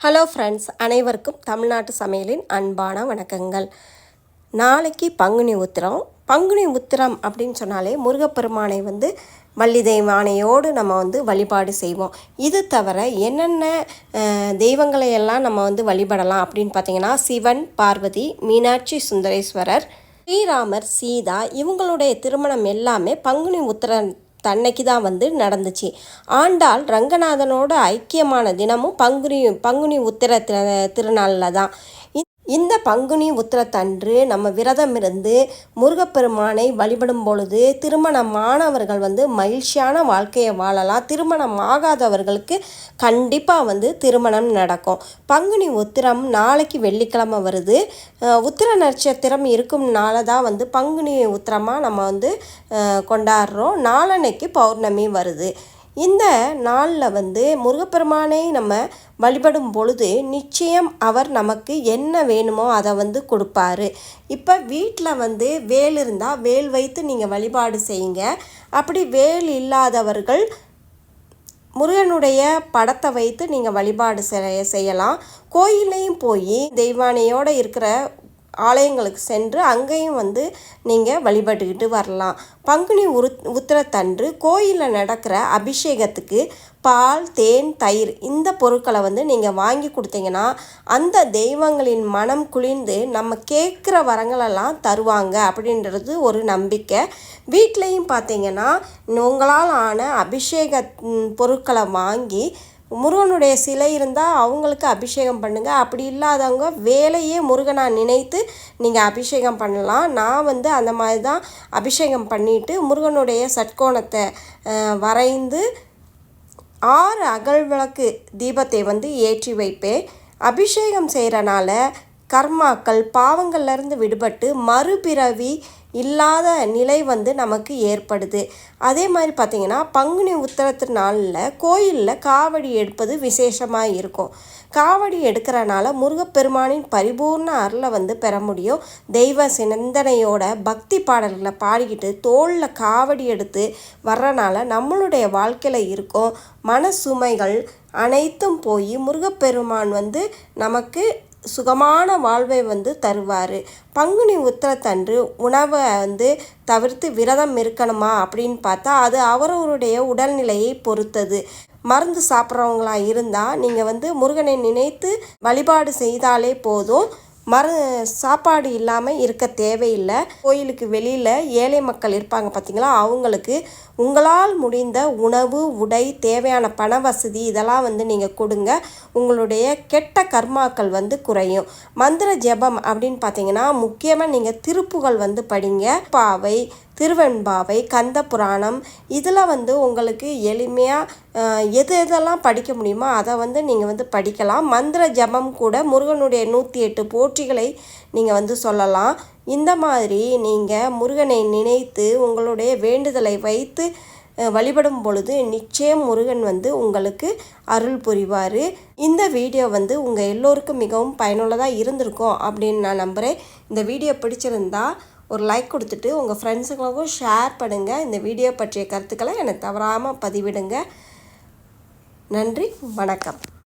Hello friends அனைவருக்கும் தமிழ்நாட்டு சமையலின் அன்பான வணக்கங்கள். நாளைக்கு பங்குனி உத்திரம். பங்குனி உத்திரம் அப்படின்னு சொன்னாலே முருகப்பெருமானை வந்து வள்ளி தெய்வானையோடு நம்ம வந்து வழிபாடு செய்வோம். இது தவிர என்னென்ன தெய்வங்களை எல்லாம் நம்ம வந்து வழிபடலாம் அப்படின்னு பார்த்தீங்கன்னா சிவன் பார்வதி மீனாட்சி சுந்தரேஸ்வரர் ஸ்ரீராமர் சீதா இவங்களுடைய திருமணம் எல்லாமே பங்குனி உத்திரம் தன்னைக்கு தான் வந்து நடந்துச்சு. ஆண்டாள் ரங்கநாதனோட ஐக்கியமான தினமும் பங்குனி பங்குனி உத்திர திருநாளில் தான் இந்த பங்குனி உத்திரத்தன்று நம்ம விரதம் இருந்து முருகப்பெருமானை வழிபடும் பொழுது திருமணமானவர்கள் வந்து மகிழ்ச்சியான வாழ்க்கையை வாழலாம். திருமணம் ஆகாதவர்களுக்கு கண்டிப்பாக வந்து திருமணம் நடக்கும். பங்குனி உத்திரம் நாளைக்கு வெள்ளிக்கிழமை வருது. உத்திர நட்சத்திரம் இருக்கும்னால தான் வந்து பங்குனி உத்திரமாக நம்ம வந்து கொண்டாடுறோம். நாளன்னைக்கு பௌர்ணமி வருது. இந்த நாளில் வந்து முருகப்பெருமானை நம்ம வழிபடும் பொழுது நிச்சயம் அவர் நமக்கு என்ன வேணுமோ அதை வந்து கொடுப்பாரு. இப்போ வீட்டில் வந்து வேல் இருந்தால் வேல் வைத்து நீங்கள் வழிபாடு செய்யுங்க. அப்படி வேல் இல்லாதவர்கள் முருகனுடைய படத்தை வைத்து நீங்கள் வழிபாடு செய்யலாம். கோயிலையும் போய் தெய்வானையோடு இருக்கிற ஆலயங்களுக்கு சென்று அங்கேயும் வந்து நீங்கள் வழிபட்டுக்கிட்டு வரலாம். பங்குனி உரு உத்திரத்தன்று கோயிலில் நடக்கிற அபிஷேகத்துக்கு பால் தேன் தயிர் இந்த பொருட்களை வந்து நீங்கள் வாங்கி கொடுத்தீங்கன்னா அந்த தெய்வங்களின் மனம் குளிர்ந்து நம்ம கேட்குற வரங்களெல்லாம் தருவாங்க அப்படின்றது ஒரு நம்பிக்கை. வீட்லேயும் பார்த்தீங்கன்னா உங்களால் ஆன அபிஷேக பொருட்களை வாங்கி முருகனுடைய சிலை இருந்தால் அவங்களுக்கு அபிஷேகம் பண்ணுங்கள் அப்படி இல்லாதவங்க வேலையே முருகனாக நினைத்து நீங்கள் அபிஷேகம் பண்ணலாம். நான் வந்து அந்த மாதிரி தான் அபிஷேகம் பண்ணிவிட்டு முருகனுடைய சட்கோணத்தை வரைந்து ஆறு அகல் விளக்கு தீபத்தை வந்து ஏற்றி வைப்பேன். அபிஷேகம் செய்கிறனால கர்மாக்கள் பாவங்கள்லேருந்து விடுபட்டு மறுபிறவி இல்லாத நிலை வந்து நமக்கு ஏற்படுது. அதே மாதிரி பார்த்திங்கன்னா பங்குனி உத்திரத்து நாளில் கோயிலில் காவடி எடுப்பது விசேஷமாக இருக்கும். காவடி எடுக்கிறனால முருகப்பெருமானின் பரிபூர்ண அருளை வந்து பெற முடியும். தெய்வ சிந்தனையோட பக்தி பாடல்களை பாடிக்கிட்டு தோளில் காவடி எடுத்து வர்றனால நம்மளுடைய வாழ்க்கையில் இருக்கும் மன சுமைகள் அனைத்தும் போய் முருகப்பெருமான் வந்து நமக்கு சுகமான வாழ்வை வந்து தருவார். பங்குனி உத்திரத்தன்று உணவை வந்து தவிர்த்து விரதம் இருக்கணுமா அப்படின்னு பார்த்தா அது அவரவருடைய உடல்நிலையை பொறுத்தது. மருந்து சாப்பிட்றவங்களா இருந்தால் நீங்கள் வந்து முருகனை நினைத்து வழிபாடு செய்தாலே போதும். மரு சாப்பாடு இல்லாமல் இருக்க தேவையில்லை. கோயிலுக்கு வெளியில் ஏழை மக்கள் இருப்பாங்க பார்த்தீங்களா அவங்களுக்கு உங்களால் முடிந்த உணவு உடை தேவையான பண வசதி இதெல்லாம் வந்து நீங்கள் கொடுங்க. உங்களுடைய கெட்ட கர்மாக்கள் வந்து குறையும். மந்திர ஜெபம் அப்படின்னு பார்த்தீங்கன்னா முக்கியமாக நீங்கள் திருப்புகள் வந்து படிங்க. பாவை திருவெண்பாவை கந்த புராணம் இதில் வந்து உங்களுக்கு எளிமையாக எது எதெல்லாம் படிக்க முடியுமோ அதை வந்து நீங்கள் வந்து படிக்கலாம். மந்திர ஜபம் கூட முருகனுடைய நூற்றி எட்டு போற்றிகளை நீங்கள் வந்து சொல்லலாம். இந்த மாதிரி நீங்கள் முருகனை நினைத்து உங்களுடைய வேண்டுதலை வைத்து வழிபடும் பொழுது நிச்சயம் முருகன் வந்து உங்களுக்கு அருள் புரிவார். இந்த வீடியோ வந்து உங்கள் எல்லோருக்கும் மிகவும் பயனுள்ளதாக இருந்திருக்கும் அப்படின்னு நான் நம்புகிறேன் இந்த வீடியோ பிடிச்சிருந்தா ஒரு லைக் கொடுத்துட்டு உங்கள் ஃப்ரெண்ட்ஸுங்களுக்கும் ஷேர் பண்ணுங்கள் இந்த வீடியோ பற்றிய கருத்துக்களை எனக்கு தவறாமல் பதிவிடுங்க. நன்றி வணக்கம்.